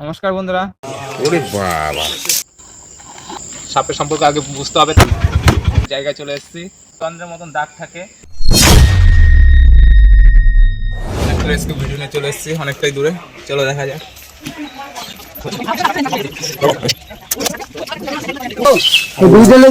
নমস্কার বন্ধুরা। ওরে বাবা। সাপের সম্পর্কে আগে বুঝতে হবে জায়গায় চলে এসেছি। চন্দ্রের মতন দাগ থাকে। রেস্কিউ ভিডিও নিয়ে চলে এসেছি অনেকটাই দূরে। চলো দেখা যাক। বিদ্যালয়ে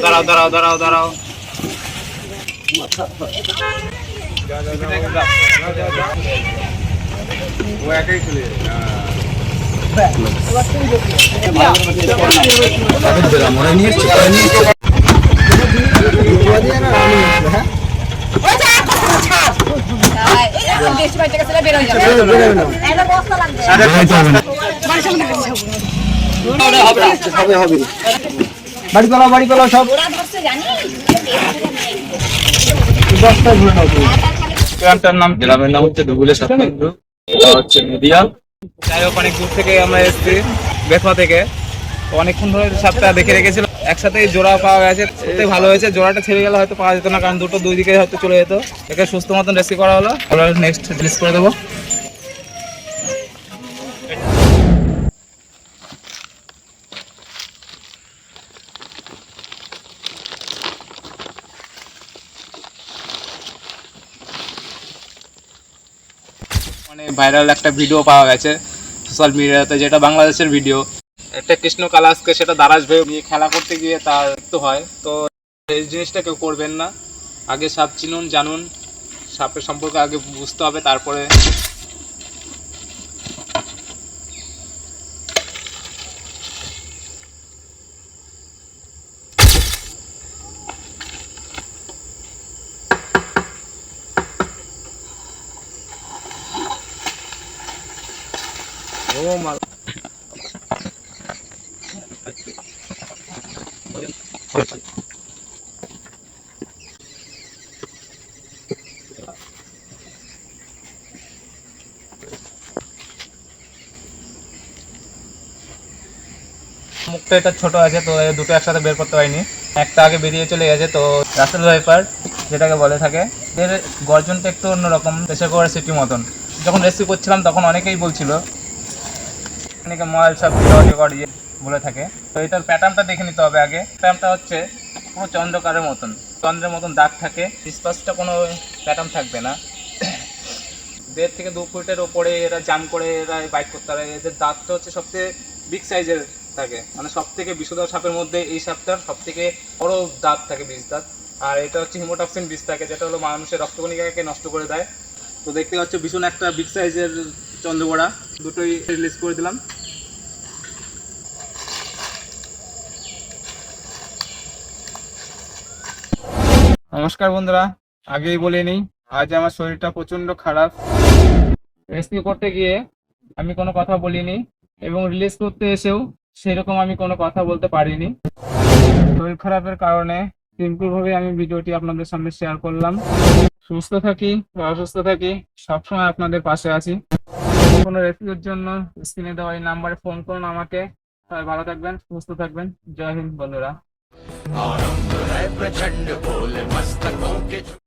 দাঁড়াও দাঁড়াও দাঁড়াও দাঁড়াও ও একাই চলে হবে হবে বাড়ি পালা বাড়ি পালা সব গ্রামটার নাম? গ্রামের নাম হচ্ছে সাতকেন্দ্র এটা হচ্ছে নদিয়া যাই হোক অনেক দূর থেকে আমরা এসেছি বেথুয়া থেকে। অনেকক্ষণ ধরে সাপটা দেখে রেখেছিল। একসাথে জোড়া পাওয়া গেছে। এতে ভালো হয়েছে। জোড়াটা ছেড়ে গেলে হয়তো পাওয়া যেত না, কারণ দুটো দুই দিকে হয়তো চলে যেত। একে সুস্থ মতন রেস্কিউ করা হলো। নেক্সট রিলিজ করে দেবো। মানে ভাইরাল একটা ভিডিও পাওয়া গেছে। সোশ্যাল মিডিয়াতে যেটা বাংলাদেশের ভিডিও একটা কৃষ্ণ কালাসকে সেটা দারাজ ভেবে নিয়ে খেলা করতে গিয়ে তার মৃত্যু হয়। তো এই জিনিসটা কেউ করবেন না। আগে সাপ চিনুন, জানুন। সাপের সম্পর্কে আগে বুঝতে হবে, তারপরে ও মাল। মুখটা এটা ছোট আছে, তো দুটো একসাথে বের করতে পারিনি। একটা আগে বেরিয়ে চলে গেছে, তো রাসেল ভাইপার, যেটাকে বলে থাকে, এর গর্জনটা একটু অন্যরকম, দেশে করে সিটি মতন। যখন রেসিপি করছিলাম, তখন অনেকেই বলছিল, অনেকে মোবাইল সব রেকর্ড বলে থাকে। তো এটার প্যাটার্নটা দেখে নিতে হবে আগে। প্যাটার্নটা হচ্ছে পুরো চন্দ্রকারের মতন। চন্দ্রের মতন দাগ থাকে। ডিসপাসটা কোনো প্যাটার্ন থাকবে না। দেড় থেকে দু ফুটের ওপরে এরা জাম করে এরা বাইক করতে পারে। এদের দাঁতটা হচ্ছে সবচেয়ে বিগ সাইজের থাকে। মানে সব থেকে বিষধর সাপের মধ্যে এই সাপটার সব থেকে বড় দাঁত থাকে বিষ দাঁত। আর এটা হচ্ছে হিমোটক্সিন বিষ থাকে, যেটা হলো মানুষের রক্তকণিকাকে নষ্ট করে দেয়। তো দেখতে পাচ্ছ, ভীষণ একটা বিগ সাইজের চন্দ্রগোড়া দুটোই রিলিজ করে দিলাম। নমস্কার বন্ধুরা, আগেই বলে নিই, আজ আমার শরীরটা প্রচণ্ড খারাপ। রেস্কিউ করতে গিয়ে আমি কোনো কথা বলিনি এবং রিলিজ করতে এসেও সেরকম আমি কোনো কথা বলতে পারিনি। শরীর খারাপের কারণে সিম্পলভাবে আমি ভিডিওটি আপনাদের সামনে শেয়ার করলাম। সুস্থ থাকি বা অসুস্থ থাকি, সবসময় আপনাদের পাশে আছি। কোনো রেস্কিউর জন্য স্ক্রিনে দেওয়া এই নাম্বারে ফোন করুন আমাকে। সবাই ভালো থাকবেন, সুস্থ থাকবেন। জয় হিন্দ বন্ধুরা। और प्रचंड बोले मस्तकों के